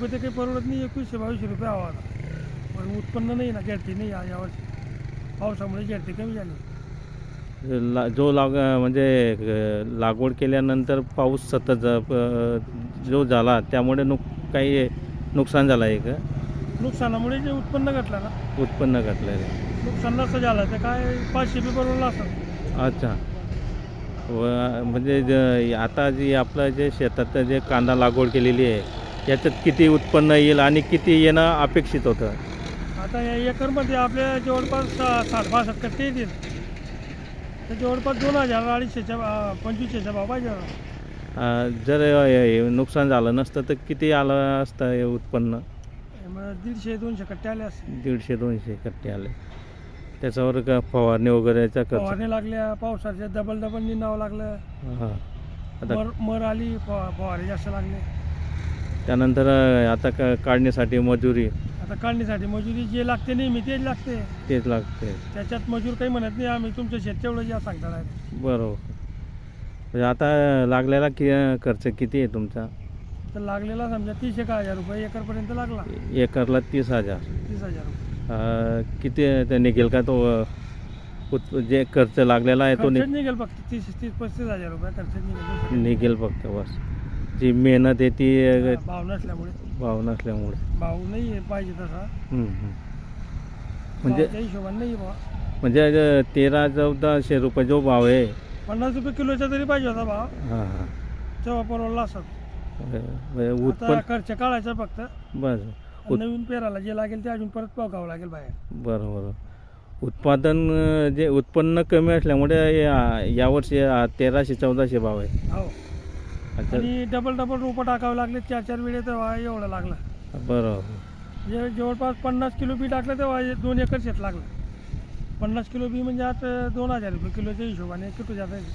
रुपये ते काही परवडत नाही एकवीसशे बावीसशे रुपये हवा आता. पण उत्पन्न नाही ना घेते नाही या यावर्षी. पावसामुळे घेते कमी झाली. ला जो लाग म्हणजे लागवड केल्यानंतर पाऊस सतत ज- झाला त्यामुळे नुक काही नुकसान झालं आहे का? नुकसानामुळे जे उत्पन्न घटलं ना. उत्पन्न घटलेलं आहे. नुकसान नसतं झालं तर काय पाचशे बी परवडलं असतं. अच्छा. व म्हणजे आता जी आपलं जे शेतात जे कांदा लागवड केलेली आहे याच्यात किती उत्पन्न येईल आणि किती येणं अपेक्षित होतं? आता या एकरमध्ये आपल्या जवळपास सा- साठ बासष्ट कट्टे येतील. तर जवळपास दोन हजार अडीचशेच्या अं, पंचवीसशेच्या भाव पाहिजे. अ, जर हे नुकसान झालं नसतं तर किती आलं असतं हे उत्पन्न? दीडशे दोनशे कट्टे आले असते दीडशे दोनशे कट्टे आले. त्याच्यावर का फवारणी वगैरेचा खर्च? फवारणी लागल्या पावसाच्या डबल डबल निंदावं लागलं. हां. आता मर मर आली फवा- फवारे जास्त लागले. त्यानंतर आता का काढणीसाठी मजुरी. आता काढणीसाठी मजुरी जे लागते नेहमी तेच लागते. तेच लागते. त्याच्यात मजूर काही म्हणत नाही आम्ही तुमचं शेत तेवढं ज्या सांगता आहे बरोबर. म्हणजे आता लागलेला कि खर्च किती आहे तुमचा? तर लागलेला समजा तीस एक हजार रुपये एकरपर्यंत लागला. एकरला तीस हजार. तीस हजार रुपये. अ, किती ते निघेल का तो अ, उत जे खर्च लागलेला आहे तो निघेल फक्त तीस तीस पस्तीस हजार रुपये खर्च निघेल. निघेल फक्त बस. जी मेहनत आहे ती भाव नसल्यामुळे. भाव नसल्यामुळे. भाव नाही आहे पाहिजे तसा. हम्म, हम्म. म्हणजे हिशोबाने नाही भाव. म्हणजे अ, तेरा चौदाशे रुपये जो भाव आहे. पन्नास रुपये किलोचा तरी पाहिजे होता भाव. हां हां. तेव्हा परवडला असत. म्हणजे आता उत्पन्न खर्च काढायचा फक्त. बस उत- नवीन पेराला जे लागेल ते अजून परत पावकावं लागेल बाहेर. बरं बरं. उत्पादन अ, जे उत्पन्न कमी असल्यामुळे या- यावर्षी अ, तेराशे चौदाशे भाव आहे. हो. अच्छा. आणि डबल डबल रोपं टाकावं लागले. चार चार वेळे तेव्हा एवढं लागलं. बरं जे जवळपास पन्नास किलो बी टाकलं तेव्हा हे दोन एकर शेत लागलं. पन्नास किलो बी म्हणजे आता दोन हजार रुपये किलोच्या हिशोबाने जात आहे.